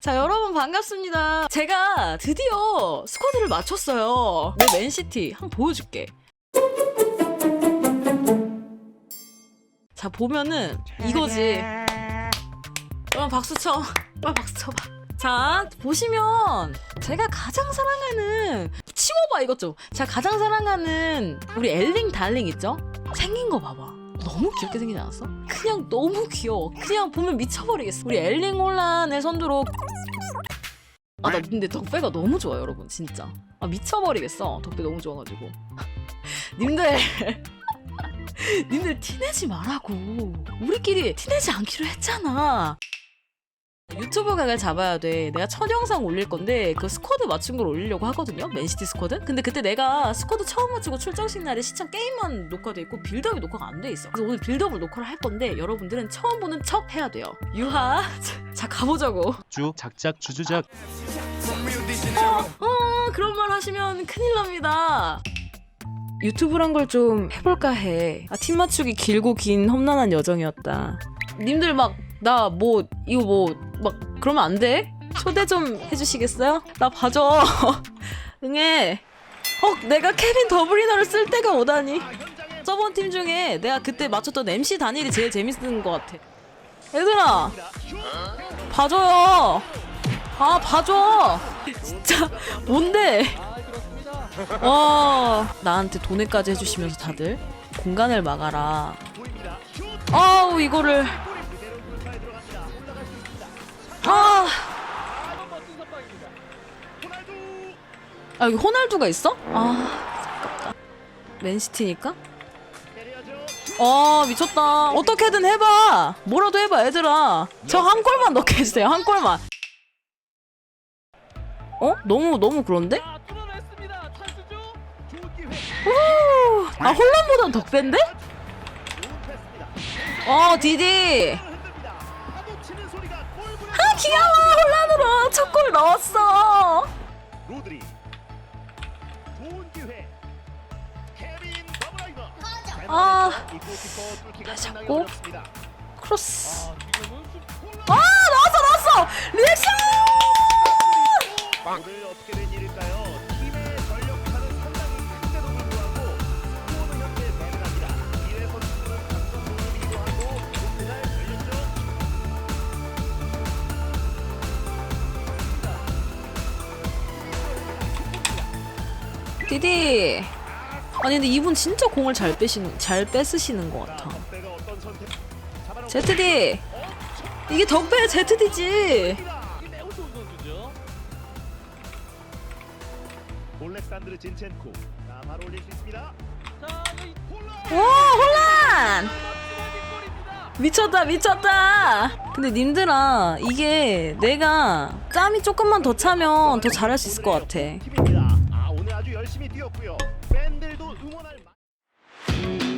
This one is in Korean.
자, 여러분 반갑습니다. 제가 드디어 스쿼드를 맞췄어요. 내 맨시티 한번 보여줄게. 자, 보면은 이거지. 여러분 박수 쳐. 빨리 박수 쳐봐. 자, 보시면 제가 가장 사랑하는 치워봐 이것 좀. 제가 가장 사랑하는 우리 엘링 달링 있죠? 생긴 거 봐봐. 너무 귀엽게 생기지 않았어? 그냥 너무 귀여워. 그냥 보면 미쳐버리겠어. 우리 엘링 혼란의 선두로 아, 나 근데 덕배가 너무 좋아, 여러분, 진짜. 아, 미쳐버리겠어. 덕배 너무 좋아가지고. 님들. 님들 티내지 말라고. 우리끼리 티내지 않기로 했잖아. 유튜브 각을 잡아야 돼. 내가 첫 영상 올릴 건데 그 스쿼드 맞춘 걸 올리려고 하거든요. 맨시티 스쿼드. 근데 그때 내가 스쿼드 처음 맞추고 출정식 날에 시청 게임만 녹화돼 있고 빌드업이 녹화가 안 돼 있어. 그래서 오늘 빌드업을 녹화를 할 건데 여러분들은 처음 보는 척 해야 돼요. 유하. 자 가보자고. 주 작작 주주작 어, 그런 말 하시면 큰일 납니다. 유튜브란 걸 좀 해볼까 해. 아, 팀 맞추기 길고 긴 험난한 여정이었다. 님들 막, 나 뭐, 이거 뭐, 막, 그러면 안 돼? 초대 좀 해주시겠어요? 나 봐줘. 응해. 어, 내가 케빈 더블리너를 쓸 때가 오다니. 저번 팀 중에 내가 그때 맞췄던 MC 단일이 제일 재밌는 것 같아. 얘들아, 봐줘요. 아, 봐줘. 진짜 뭔데? 와 나한테 돈에까지 해주시면서 다들 공간을 막아라. 아우 이거를 아. 아 여기 호날두가 있어? 아 아깝다. 맨시티니까? 아 미쳤다. 어떻게든 해봐. 뭐라도 해봐 얘들아. 저 한 골만 넣게 해주세요. 한 골만. 어? 너무 너무 그런데? 후, 아 홀란보단 덕배인데? 어 디디 아 귀여워 홀란으로 첫 골 넣었어. 로드리. 좋은 기회. 케빈 더블라이너 아. 아 잡고. 크로스. 아 나왔어 나왔어 디디. 아니 근데 이분 진짜 공을 잘 빼시는 잘 뺏으시는 것 같아. 제트디. 이게 덕배의 제트디지. 오 혼란! 미쳤다 미쳤다! 근데 님들아 이게 내가 짬이 조금만 더 차면 더 잘할 수 있을 것 같아 열심히 뛰었고요. 팬들도 응원할. 마-